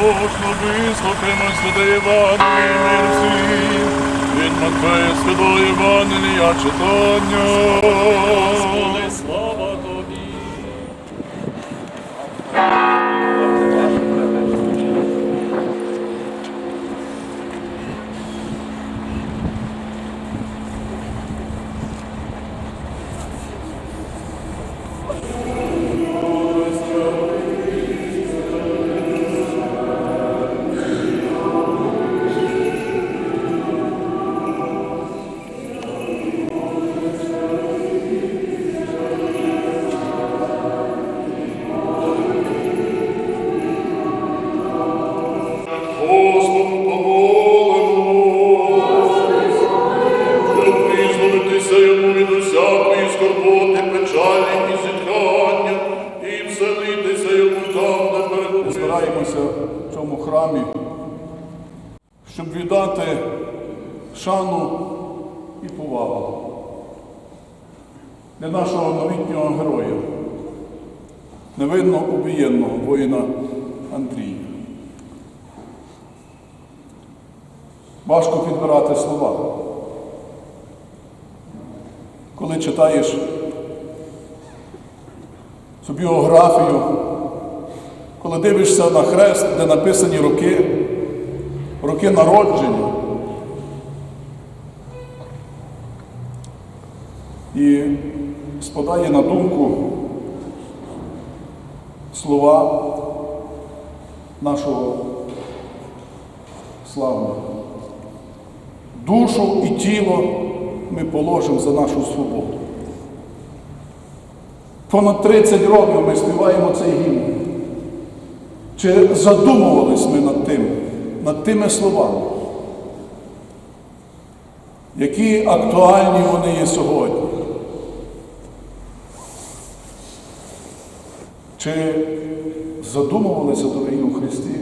Побожно, вислухаймо святе Євангеліє всім. Від Матфея Святого Євангелія читання. Господи, слава Тобі! Цьому храмі, щоб віддати шану і повагу для нашого новітнього героя, невинно убієнного воїна Андрія. Важко підбирати слова. Коли читаєш цю біографію, коли дивишся на хрест, де написані роки, роки народження. І спадає на думку слова нашого славного. Душу і тіло ми положимо за нашу свободу. Понад 30 років ми співаємо цей гімн. Чи задумувались ми над тим, над тими словами, які актуальні вони є сьогодні? Чи задумувалися, дорогі у Христі?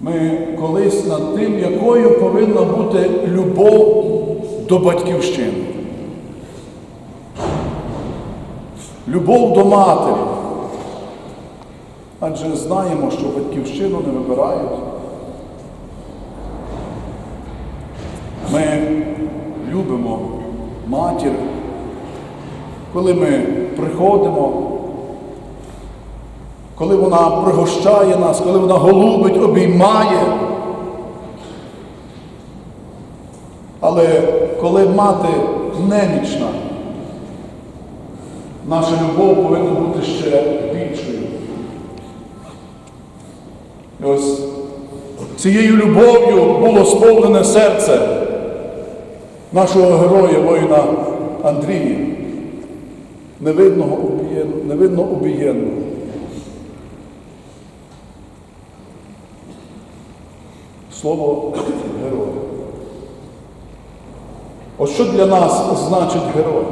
Ми колись над тим, якою повинна бути любов до батьківщини. Любов до матері. Адже знаємо, що батьківщину не вибирають. Ми любимо матір, коли ми приходимо коли вона пригощає нас, коли вона голубить, обіймає. Але коли мати немічна, наша любов повинна бути ще більшою. І ось цією любов'ю було сповнене серце нашого героя, воїна Андрія, невидного обієнного, невидно обієнного. Слово герой. Ось що для нас значить герой?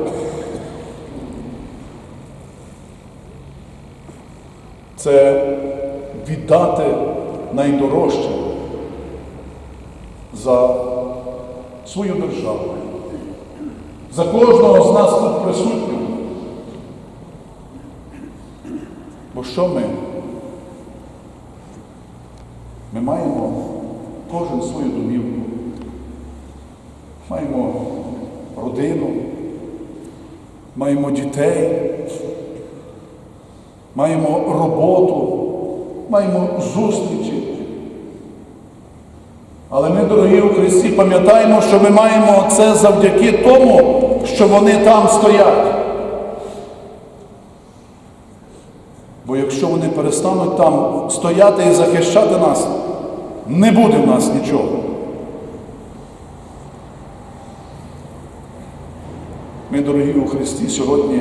Це віддати найдорожче за свою державу, за кожного з нас тут присутнього. Бо що ми? Ми маємо кожен свою домівку. Маємо родину, маємо дітей, маємо роботу, маємо зустрічі. Але ми, дорогі у Христі, пам'ятаємо, що ми маємо це завдяки тому, що вони там стоять. Бо якщо вони перестануть там стояти і захищати нас, не буде в нас нічого. Ми, дорогі у Христі, сьогодні,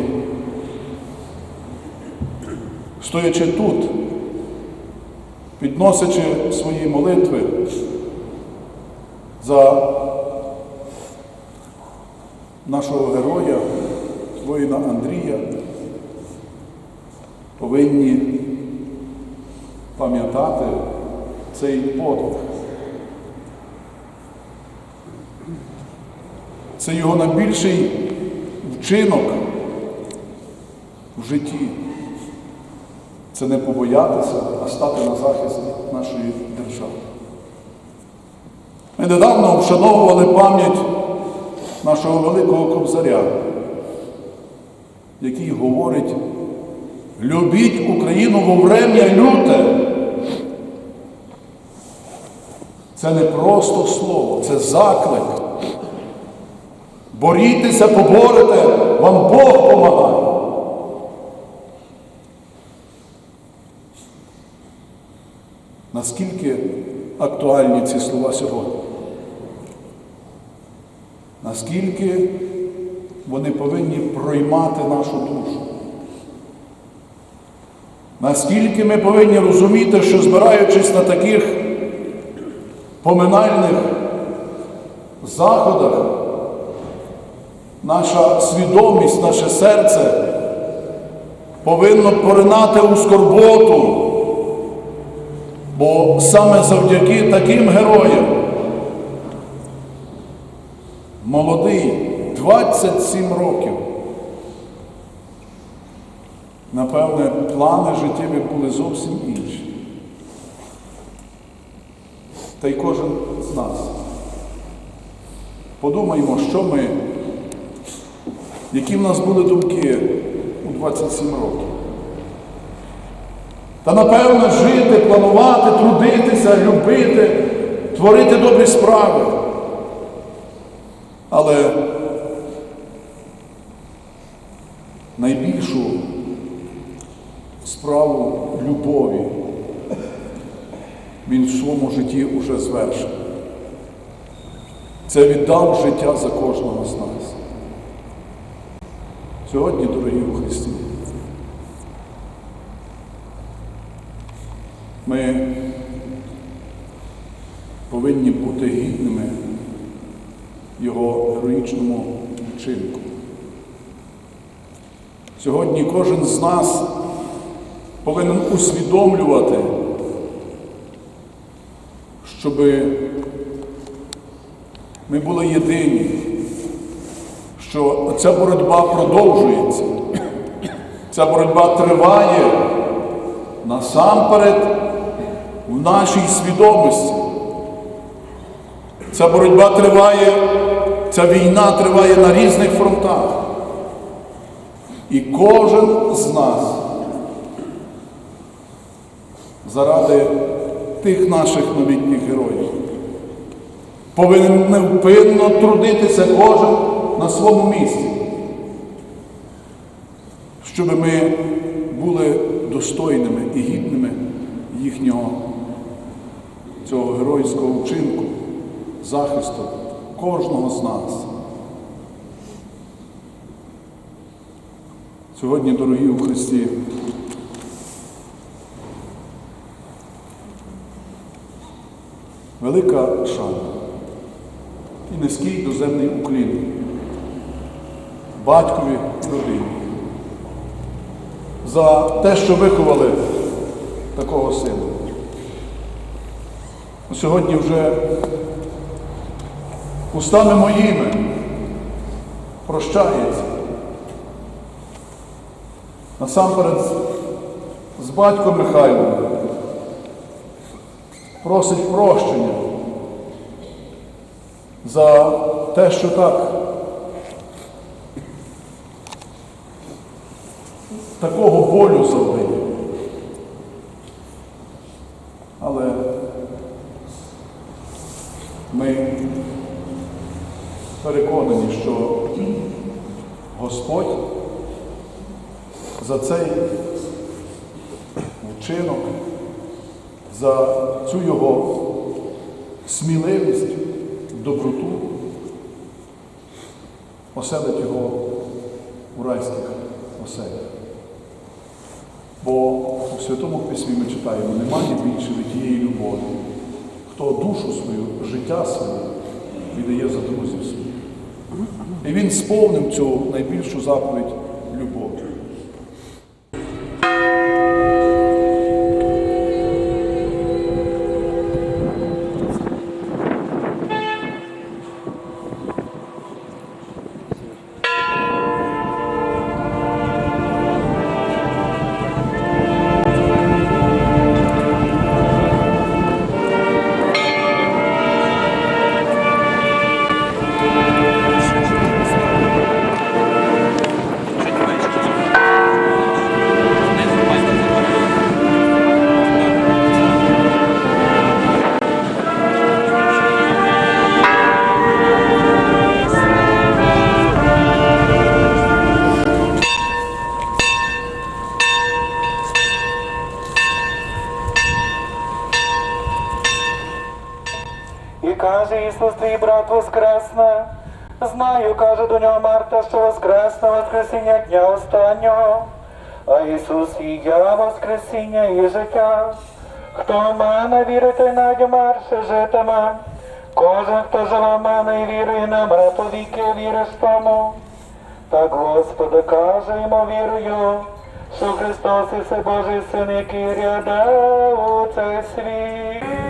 стоячи тут, підносячи свої молитви за нашого героя, воїна Андрія, повинні пам'ятати цей подвиг. Це його найбільший вчинок в житті. Це не побоятися, а стати на захист нашої держави. Ми недавно вшановували пам'ять нашого великого кобзаря, який говорить, любіть Україну во врем'я люте. Це не просто слово, це заклик. Борітеся, поборете, вам Бог помагає. Наскільки актуальні ці слова сьогодні? Наскільки вони повинні проймати нашу душу? Наскільки ми повинні розуміти, що збираючись на таких поминальних заходах, наша свідомість, наше серце повинно поринати у скорботу, бо саме завдяки таким героям молодий, 27 років. Напевне, плани життєві були зовсім інші. Та й кожен з нас. Подумаймо, що ми, які в нас були думки у 27 років. Та напевно жити, планувати, трудитися, любити, творити добрі справи. Але найбільшу справу любові він в своєму житті уже звершив. Це віддав життя за кожного з нас. Сьогодні, дорогі у Христі, ми повинні бути гідними Його героїчному вчинку. Сьогодні кожен з нас повинен усвідомлювати, щоб ми були єдині, що ця боротьба продовжується, ця боротьба триває насамперед в нашій свідомості. Ця боротьба триває, ця війна триває на різних фронтах. І кожен з нас заради тих наших новітніх героїв повинен невпинно трудитися кожен на своєму місці, щоб ми були достойними і гідними їхнього цього геройського вчинку, захисту кожного з нас. Сьогодні, дорогі у Христі, велика шана і низький доземний уклін батькові родині за те, що виховали такого сина. Сьогодні вже устами моїми прощається. Насамперед з батьком Михайлом просить прощення за те, що так такого болю завдає. Але ми переконані, що Господь за цей вчинок, за цю його сміливість, доброту оселить його у райських оселях. Бо у Святому Письмі ми читаємо, немає більше від тієї любові, хто душу свою, життя своє віддає за друзів своїх. І він сповнив цю найбільшу заповідь каже, Ісус, твій брат воскресне. Знаю, каже до нього Марта, що воскресне воскресіння дня останнього. А Ісус і я воскресіння і життя. Хто в мене вірить, той навіть марше житиме. Кожен, хто живе в мене і вірує, не мре повіки, віриш тому. Так Господи каже йому вірую, що Христос і Божий Син, який ряде у цей світ.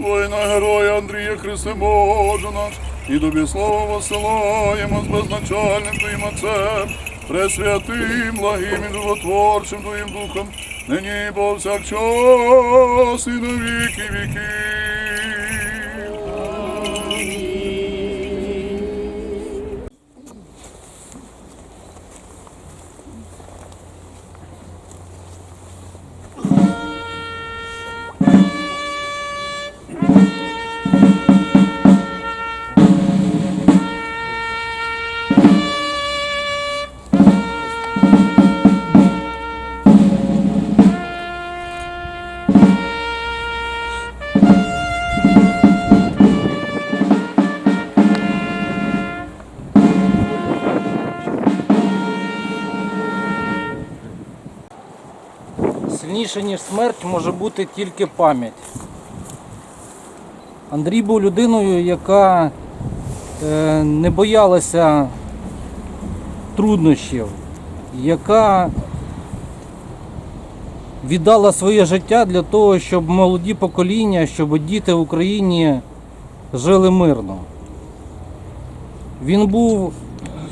Воїна героя Андрія Христе Боже наш, і тобі слово посилаємо з безначальним Твоїм Отцем, пресвятим, благим і животворчим Твоїм Духом, нині і повсякчас і на віки віків. Сильніше, ніж смерть, може бути тільки пам'ять. Андрій був людиною, яка е, не боялася труднощів, яка віддала своє життя для того, щоб молоді покоління, щоб діти в Україні жили мирно. Він був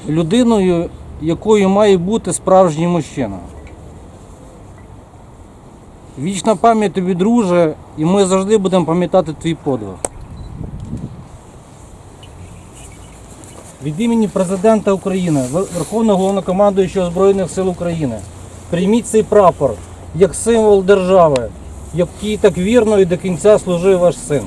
людиною, якою має бути справжній мужчина. Вічна пам'ять тобі, друже, і ми завжди будемо пам'ятати твій подвиг. Від імені президента України, Верховного Головнокомандуючого Збройних сил України, прийміть цей прапор як символ держави, який так вірно і до кінця служив ваш син.